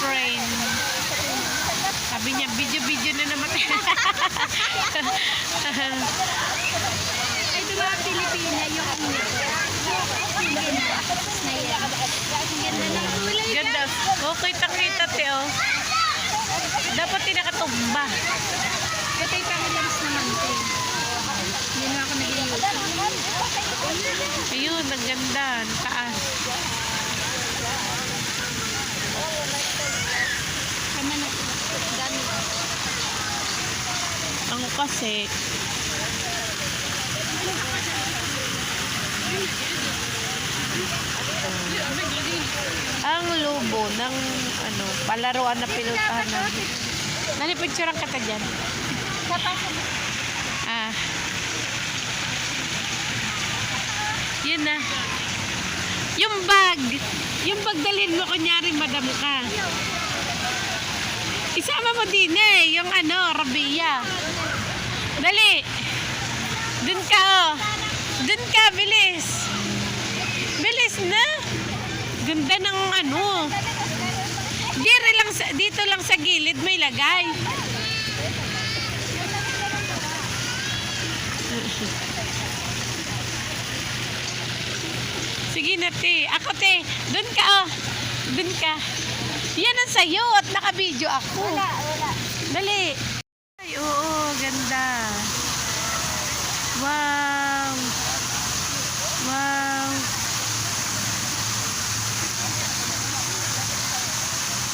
train. Sabi niya, video-video na naman. Ay, ba Pilipina yung. Ang ganda. Ganda. Oh, kita-kita, te, oh. Dapat tinakatumba. Ito yung pang-lens naman ko. Hindi na ako nag-i-use. Ayun, ang ganda. Ang taas. Tama na. Gamit. Ang kasi, ang lobo ng ano, palaruan na pinuntahan namin. Nalipicturean ka ta dyan. Ah. Yun na. Yung bag. Yung bag dalhin mo kunyari madam ka. Isama mo din eh. Yung ano, Rabia. Dun ka oh. Dun ka, bilis. Bilis na. Ganda ng ano. Dire lang sa, dito lang sa gilid may lagay. Sige na, te. Ako, te. Doon ka, oh. Doon ka. Yan ang sayo at naka-video ako. Wala, wala. Dali. Ay, oo. Ganda. Wow. Wow.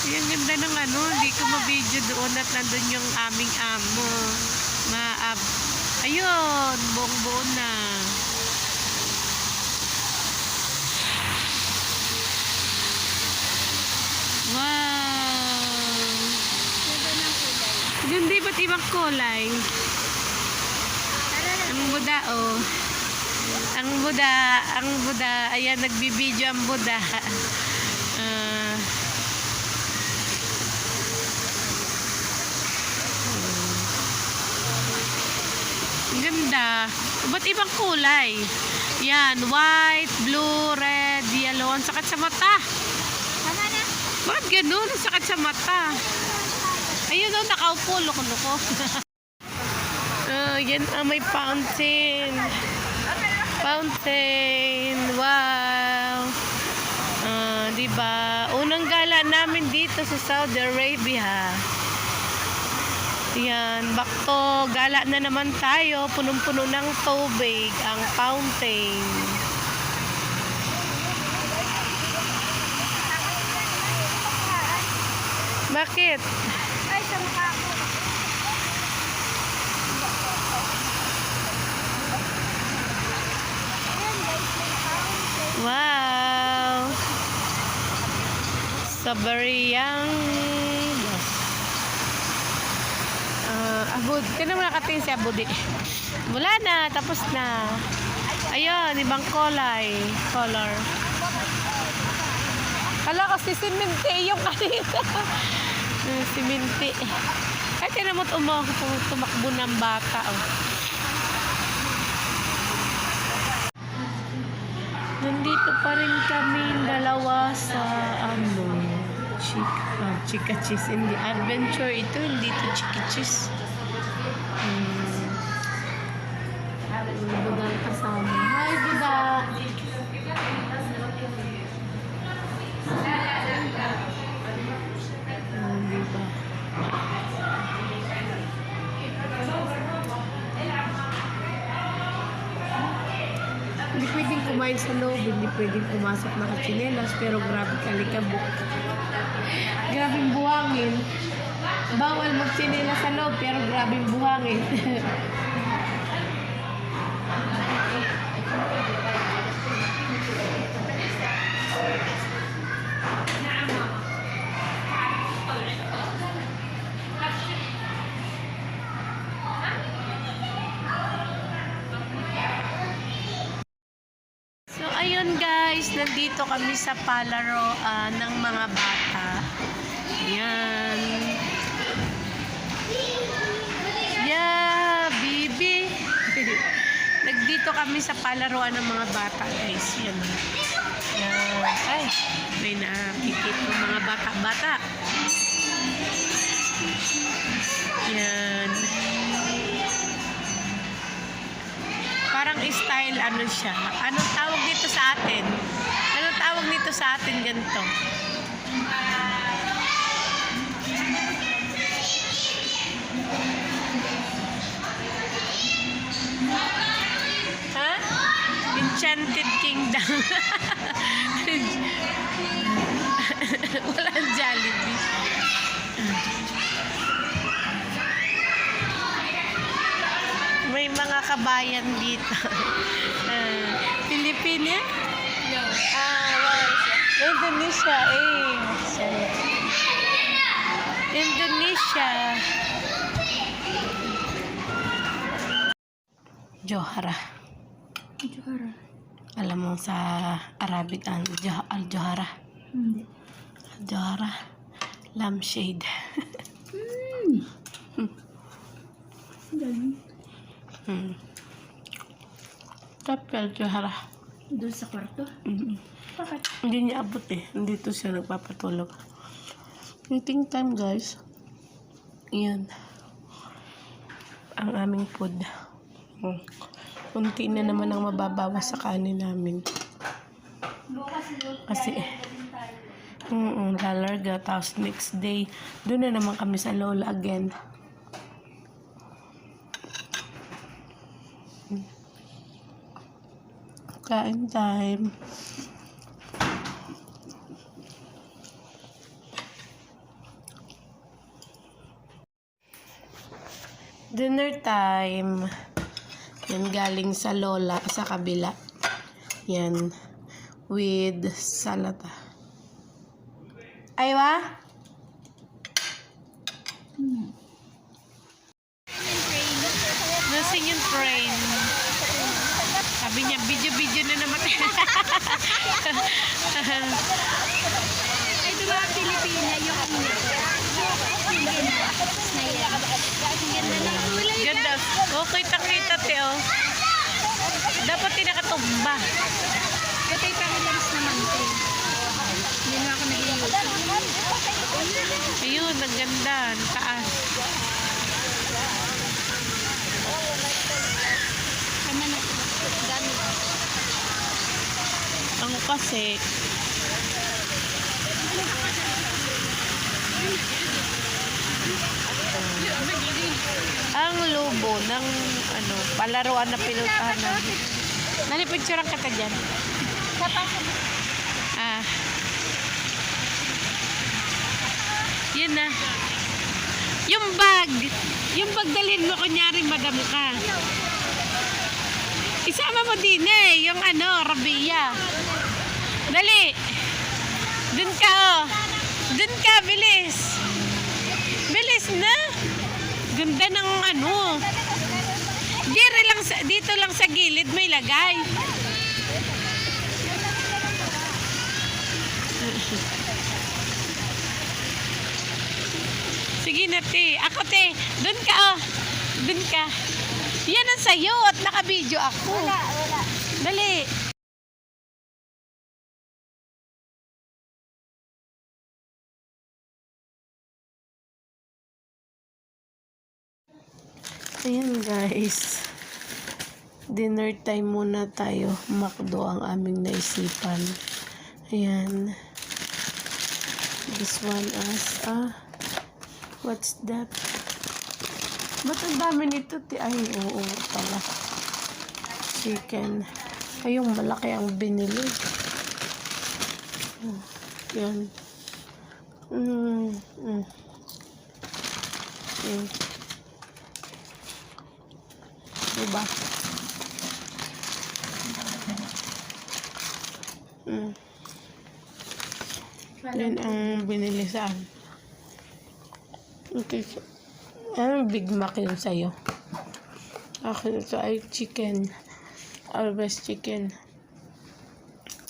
Yan ganda ng ano, hindi ko ma-video doon at nandun yung aming amo. Maab. Ayun, buong buo na. Wow. Kulay. Ganda iba't ibang kulay. Buda, oh. Ang Buda, ang Buda, ayan, nagbibideo ang Buda. Ah. Ang ganda. Iba't ibang kulay. Yan, white, blue, red, yellow. Ang sakit sa mata. Tama na. Bakit ganun? Ang sakit sa mata. Ayun o, nakaupo. Loko-loko. yan ah, may fountain. Fountain. Wow. Ah, di ba? Unang gala namin dito sa Saudi Arabia. Yan, bakto, gala na naman tayo. Punong-puno ng tubig ang fountain. Bakit? Ay, sa mukha ko. Ayan, guys, may fountain. Wow! Sa Bariang uh, Abud. Kaya naman nakatingin si Abud eh. Wala na. Tapos na. Ayun, ibang kulay. Color. Kala ko si Siminti yung kanina. Siminti. Ay, tinamot umo tumakbo ng bata. Oh. Nandito pa rin kami dalawa sa ano, ah, chika cheese. Hindi, adventure ito, hindi ito chika cheese. Kumain sa loob, hindi pwedeng pumasok na kachinelas, pero grabe kalikabok. Grabe buhangin. Bawal magchinelas sa loob, pero grabe buhangin. So, ayun guys, nandito kami sa palaro ah, ng mga bata. Ayan. Yeah, bibi. Nagdito kami sa palaruan ng mga bata, guys. Yan. Yan. Ay, may nakikita ng mga bata-bata. Yan. Parang style ano siya. Anong tawag dito sa atin? Anong tawag dito sa atin ganito? Ha? Enchanted Kingdom. Walang Jollibee. Kabayan dito. uh, Pilipina? No. Ah, wow. Indonesia, eh. Indonesia. Johara. Johara. Alam mo sa Arabic ang Al-Johara. Hindi. Johara. Lampshade. Ganun. hmm. Tapi Al-Johara. Doon sa kwarto. Mm. Bakit? Hindi niya abot eh. Dito siya nagpapatulog. Meeting time guys. Yan. Ang aming food. Hmm. Kunti na naman ang mababawas sa kanin namin. Kasi, mm lalarga. Tapos next day, doon na naman kami sa Lola again. Kain time. Dinner time. Yan galing sa lola sa kabila. Yan. With salata. Aywa? Nasing yung train. Sabi niya, video-video na naman. Ay, diba Pilipina yung? Yung ganda. Oh, kita-kita, Teo. Dapat tinakatumba. Katay pangilams naman ito. Hindi na ako nag-iusap. Ayun, ang ganda. Ang taas. Kama na. Dami. Ang kasi, ang lobo ng ano, palaruan na pinuntahan namin. Nalipicturean ka ta dyan. Ah. Yun na. Yung bag. Yung bag dalhin mo kunyari madam ka. Isama mo din eh. Yung ano, Rabia. Dali. Dun ka oh. Dun ka, bilis. Bilis na. Ganda ng ano. Dire lang sa, dito lang sa gilid may lagay. Sige na, te. Ako, te. Dun ka, oh. Dun ka. Yan ang sayo at naka-video ako. Wala, wala. Dali. Ayan guys. Dinner time muna tayo. Makdo ang aming naisipan. Ayan. This one as ah what's that? Ba't ang dami nito? Ay, oo pala. Chicken. Ay, yung malaki ang binili. Hmm, Yan. Mm, mm. Mm. Diba? Mm. Yan ang binili sa akin. Okay. Ano Big Mac yun sa'yo? Akin ito ay chicken. Always chicken.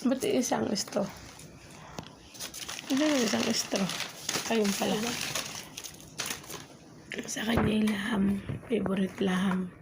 Ba't isang straw? Ano yung isang straw? Ayun pala. Sa kanya yung laham. Favorite laham.